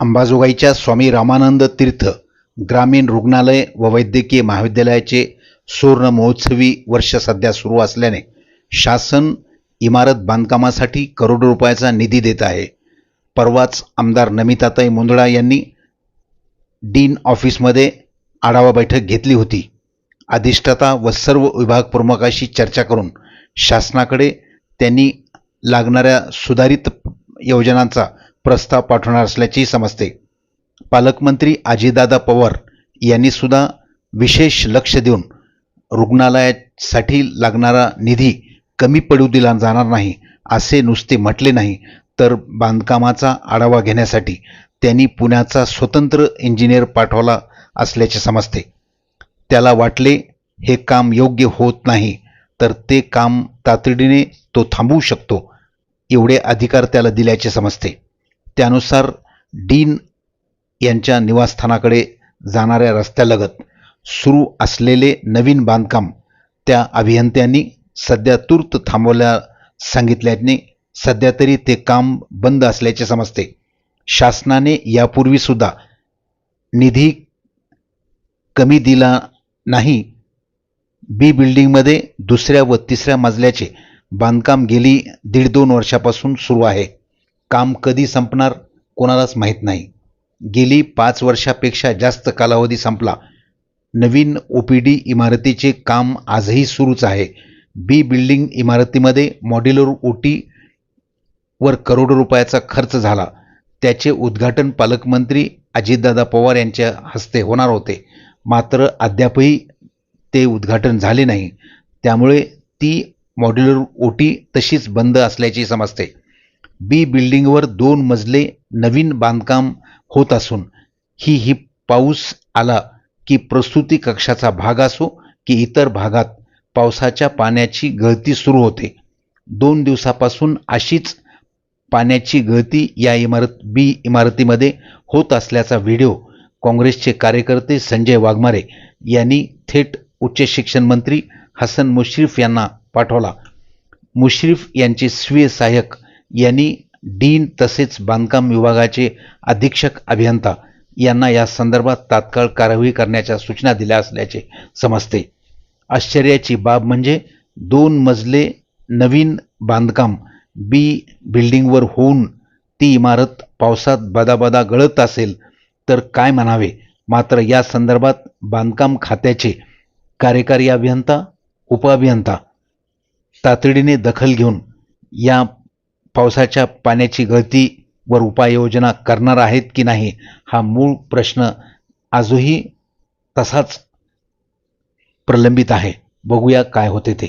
अंबाजोगाईच्या स्वामी रामानंद तीर्थ ग्रामीण रुग्णालय व वैद्यकीय महाविद्यालयाचे सुवर्ण महोत्सवी वर्ष सध्या सुरू असल्याने शासन इमारत बांधकामासाठी करोडो रुपयाचा निधी देत आहे. परवाच आमदार नमिताताई मुंदडा यांनी डीन ऑफिसमध्ये आढावा बैठक घेतली होती. अधिष्ठाता व सर्व विभाग प्रमुखाशी चर्चा करून शासनाकडे त्यांनी लागणाऱ्या सुधारित योजनांचा प्रस्ताव पाठवणार असल्याचेही समजते. पालकमंत्री अजितदादा पवार यांनी सुद्धा विशेष लक्ष देऊन रुग्णालयासाठी लागणारा निधी कमी पडू दिला जाणार नाही असे नुसते म्हटले नाही तर बांधकामाचा आढावा घेण्यासाठी त्यांनी पुण्याचा स्वतंत्र इंजिनियर पाठवला असल्याचे समजते. त्याला वाटले हे काम योग्य होत नाही तर ते काम तातडीने तो थांबवू शकतो एवढे अधिकार त्याला दिल्याचे समजते. त्यानुसार डीन यांच्या निवासस्थानाकडे जाणाऱ्या रस्त्यालगत सुरू असलेले नवीन बांधकाम त्या अभियंत्यांनी सध्या तूर्त थांबवल्या सांगितल्याने सध्या तरी ते काम बंद असल्याचे समजते. शासनाने यापूर्वीसुद्धा निधी कमी दिला नाही. बी बिल्डिंगमध्ये दुसऱ्या व तिसऱ्या मजल्याचे बांधकाम गेली दीड दोन वर्षापासून सुरू आहे. काम कधी संपणार कोणालाच माहीत नाही. गेली पाच वर्षापेक्षा जास्त कालावधी संपला. नवीन ओ पी डी इमारतीचे काम आजही सुरूच आहे. बी बिल्डिंग इमारतीमध्ये मॉड्युलर ओटी वर करोडो रुपयाचा खर्च झाला. त्याचे उद्घाटन पालकमंत्री अजितदादा पवार यांच्या हस्ते होणार होते. मात्र अद्यापही ते उद्घाटन झाले नाही. त्यामुळे ती मॉड्युलर ओटी तशीच बंद असल्याची समजते. बी बिल्डिंगवर दोन मजले नवीन बांधकाम होत असून ही ही पाऊस आला की प्रसूती कक्षाचा भाग असो की इतर भागात पावसाच्या पाण्याची गळती सुरू होते. दोन दिवसापासून अशीच पाण्याची गळती या इमारत बी इमारतीमध्ये होत असल्याचा व्हिडिओ काँग्रेसचे कार्यकर्ते संजय वाघमारे यांनी थेट उच्च शिक्षण मंत्री हसन मुश्रीफ यांना पाठवला. मुश्रीफ यांचे स्वीय सहाय्यक यांनी डीन तसेच बांधकाम विभागाचे अधीक्षक अभियंता यांना या संदर्भात तात्काळ कारवाई करण्याच्या सूचना दिल्या असल्याचे समजते. आश्चर्याची बाब म्हणजे दोन मजले नवीन बांधकाम बी बिल्डिंगवर होऊन ती इमारत पावसात बदाबदा गळत असेल तर काय म्हणावे? मात्र या संदर्भात बांधकाम खात्याचे कार्यकारी अभियंता उपअभियंता तातडीने दखल घेऊन या पावसाच्या पाण्याची गळतीवर उपाययोजना करणार आहेत की नाही हा मूळ प्रश्न आजही तसाच प्रलंबित आहे. बघूया काय होते ते.